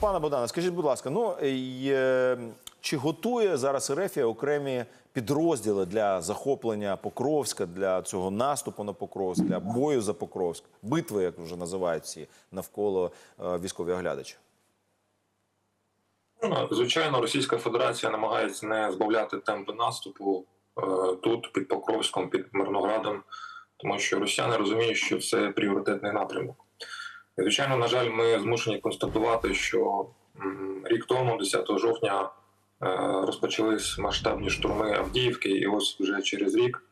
Пане Богдане, скажіть, будь ласка, ну е, чи готує зараз Ерефія окремі підрозділи для захоплення Покровська, для цього наступу на Покровськ, для бою за Покровськ, битви, як вже називають всі навколо е, військові оглядачі? Ну, Звичайно, Російська Федерація намагається не збавляти темпи наступу е, тут, під Покровськом, під Мирноградом, тому що росіяни розуміють, що це пріоритетний напрямок. Звичайно, на жаль, ми змушені констатувати, що рік тому, 10 жовтня, е, розпочались масштабні штурми Авдіївки, і ось вже через рік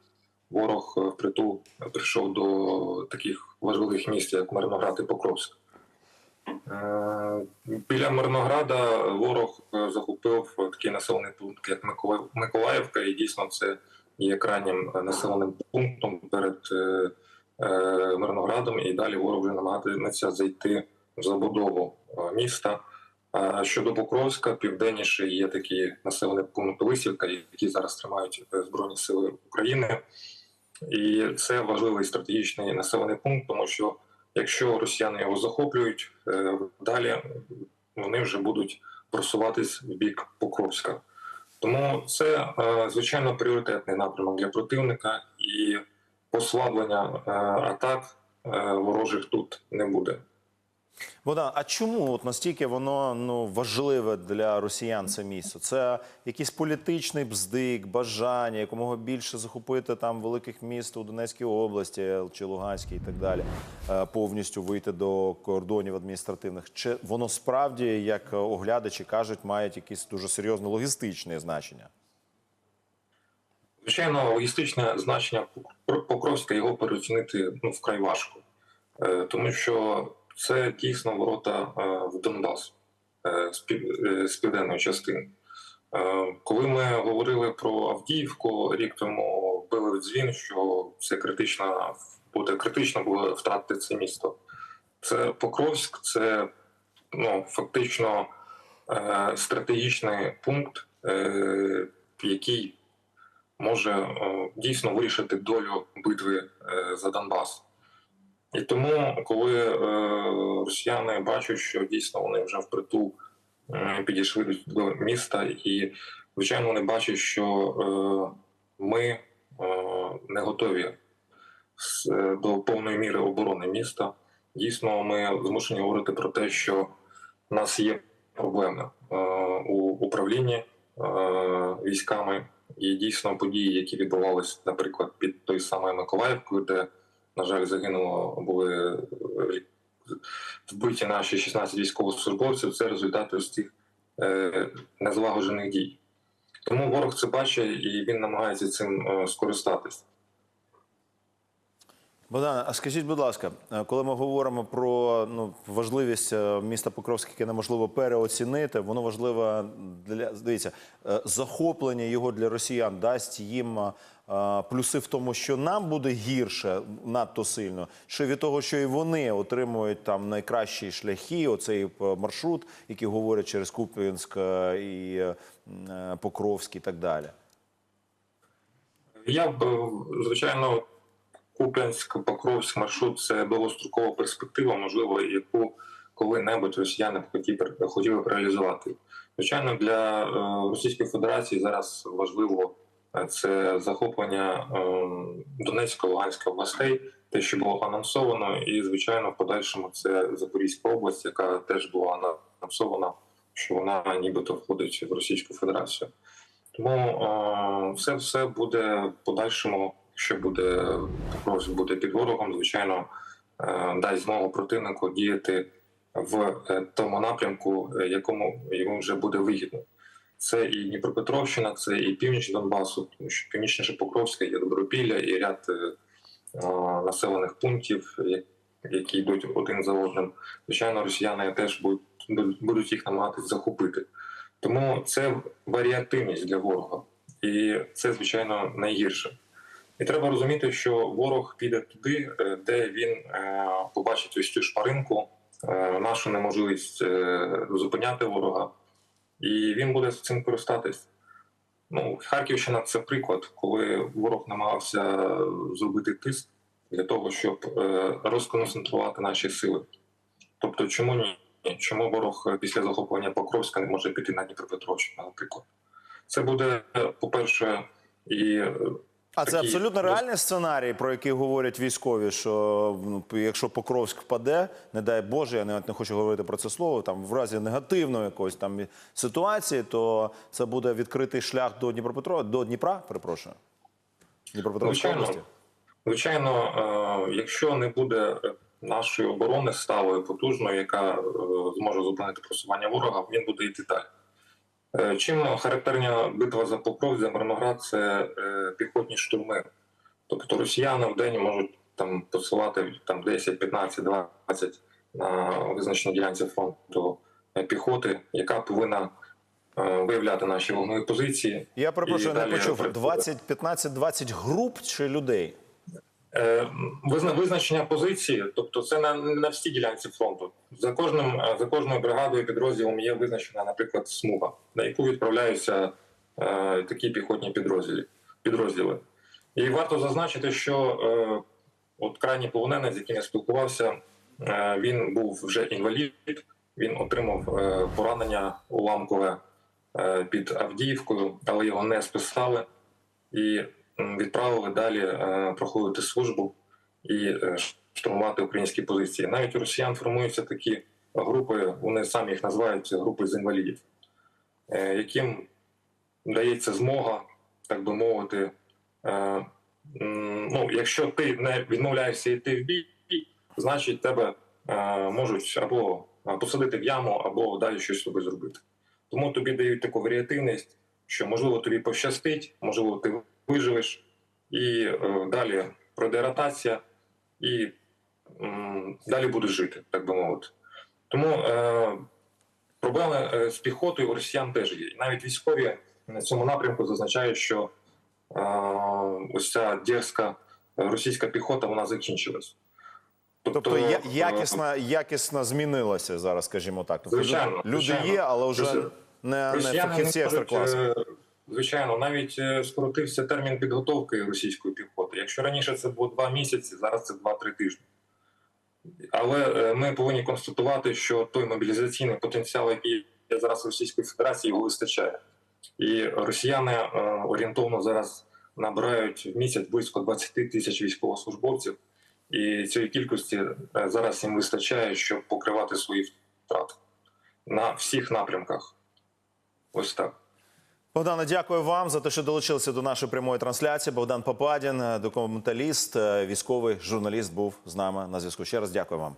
ворог е, впритул прийшов до таких важливих міст, як Мирноград і Покровськ. Е, Біля Мирнограда ворог е, захопив такий населений пункт, як Миколаївка, і дійсно це є крайнім е, населеним пунктом перед е, е, Мирноградом. І далі ворог вже намагатиметься зайти в забудову е, міста. Щодо Покровська, південніше є такий населений пункт Лисівка, який зараз тримають е, Збройні Сили України. І це важливий стратегічний населений пункт, тому що Якщо росіяни його захоплюють, е, далі вони вже будуть просуватись в бік Покровська. Тому це е, звичайно пріоритетний напрямок для противника, і послаблення е, атак е, ворожих тут не буде. Богдан, а чому от настільки воно ну важливе для росіян це місце? Це якийсь політичний бздик, бажання якомога більше захопити там великих міст у Донецькій області чи Луганській і так далі, е, повністю вийти до кордонів адміністративних. Чи воно справді, як оглядачі кажуть, мають якесь дуже серйозне логістичне значення? Звичайно, логістичне значення Пок- Покровська його переоцінити ну, вкрай важко, Е, тому що це дійсно ворота е, в Донбас е, з пів- з південної частини. Коли ми говорили про Авдіївку, рік тому били в дзвін, що це критично буде критично було втратити це місто. Це Покровськ, це ну, фактично стратегічний пункт, який може е, дійсно вирішити долю битви е, за Донбас. І тому, коли е, росіяни бачать, що дійсно вони вже впритул підійшли до міста, і звичайно вони бачать, що ми не готові до повної міри оборони міста. Дійсно, ми змушені говорити про те, що в нас є проблеми у управлінні військами, і дійсно події, які відбувалися, наприклад, під той самою Миколаївкою, де, на жаль, загинуло були е, вбиті наші 16 військовослужбовців, це результати з цих е, незлагоджених дій. Тому ворог це бачить і він намагається цим е, скористатись. Богдане, а скажіть, будь ласка, е, коли ми говоримо про ну, важливість е, міста Покровська, яке неможливо переоцінити, воно важливе для дивіться, е, захоплення його для росіян дасть їм плюси в тому, що нам буде гірше надто сильно, що від того, що і вони отримують там найкращі шляхи, оцей маршрут, який говорять через Куп'янськ і е, м, Покровськ і так далі. Я б, звичайно, Куп'янськ, Покровськ маршрут це довгострокова перспектива, можливо, яку коли-небудь росіяни б хотіли, хотіли б реалізувати. Звичайно, для е, Російської Федерації зараз важливо е, це захоплення е, Донецької Луганської областей, те, що було анонсовано, і звичайно, в подальшому це Запорізька область, яка теж була анонсована, що вона нібито входить в Російську Федерацію. Тому все все буде в подальшому, якщо буде Покровськ буде під ворогом, звичайно, е, дасть змогу противнику діяти в е, тому напрямку, е, якому йому вже буде вигідно. Це і Дніпропетровщина, це і північ Донбасу, тому що північніше Покровська є Добропілля і ряд населених пунктів, які йдуть один за одним. Звичайно, росіяни теж будуть, будуть їх намагатися захопити. Тому це варіативність для ворога, і це звичайно найгірше. І треба розуміти, що ворог піде туди, е, де він е, побачить ось цю шпаринку, е, нашу неможливість зупиняти ворога, і він буде з цим користатись. Ну, Харківщина це приклад, коли ворог намагався зробити тиск для того, щоб розконцентрувати наші сили. Тобто, чому ні? чому ворог після захоплення Покровська не може піти на Дніпропетровщину, наприклад. Це буде, по-перше, і А це Такі абсолютно реальний сценарій, про який говорять військові, що ну, якщо Покровськ впаде, не дай Боже, я навіть не хочу говорити про це слово. Там в разі негативної якоїсь там ситуації, то це буде відкритий шлях до Дніпропетрова, до Дніпра, перепрошую. Дніпропетровської Звичайно. області. Звичайно, е, якщо не буде нашої оборони сталої, потужної, яка е, зможе зупинити просування ворога, він буде йти далі. Е, Чим характерна битва за Покров, за Мирноград це е, піхотні штурми. Тобто росіяни в день можуть там посилати там 10, 15, 20 на визначеній ділянці фронту е, піхоти, яка повинна виявляти наші вогневі позиції. Я перепрошую, не почув. працювати. 20, 15, 20 груп чи людей? Визна- Визначення позиції, тобто це на, на всій ділянці фронту. За кожним е, за кожною бригадою підрозділом є визначена, наприклад, смуга, на яку відправляються е, такі піхотні підрозділи. підрозділи. І варто зазначити, що е, от крайній полонений, з яким я спілкувався, е, він був вже інвалід, він отримав е, поранення уламкове е, під Авдіївкою, але його не списали і відправили далі е, проходити службу і е, штурмувати українські позиції. Навіть у росіян формуються такі групи, вони самі їх називають групи з інвалідів, е, яким дається змога, так би мовити. е, Ну, якщо ти не відмовляєшся йти в бій, значить тебе е, можуть або е, посадити в яму, або далі щось з тобою зробити. Тому тобі дають таку варіативність, що можливо тобі пощастить, можливо, ти виживеш, і е, далі пройде ротація, і м, далі будеш жити, так би мовити. Тому е, проблеми е, з піхотою у росіян теж є. І навіть військові на цьому напрямку зазначають, що е, ось ця дерзка російська піхота вона закінчилась. Тобто я, е, якісно, якісно змінилося зараз, скажімо так. Тобто Звичайно, люди, звичайно. є, але вже Росі- не, не фахівці е, Звичайно, навіть скоротився термін підготовки російської піхоти. Якщо раніше це було два місяці, зараз це 2-3 тижні. Але е, ми повинні констатувати, що той мобілізаційний потенціал, який є зараз у Російської Федерації, його вистачає. І росіяни е, орієнтовно зараз набирають в місяць близько 20 тисяч військовослужбовців, і цієї кількості е, зараз їм вистачає, щоб покривати свої втрати на всіх напрямках. Ось так. Богдане, дякую вам за те, що долучилися до нашої прямої трансляції. Богдан Попадін, документаліст, е, військовий журналіст, був з нами на зв'язку. Ще раз дякую вам.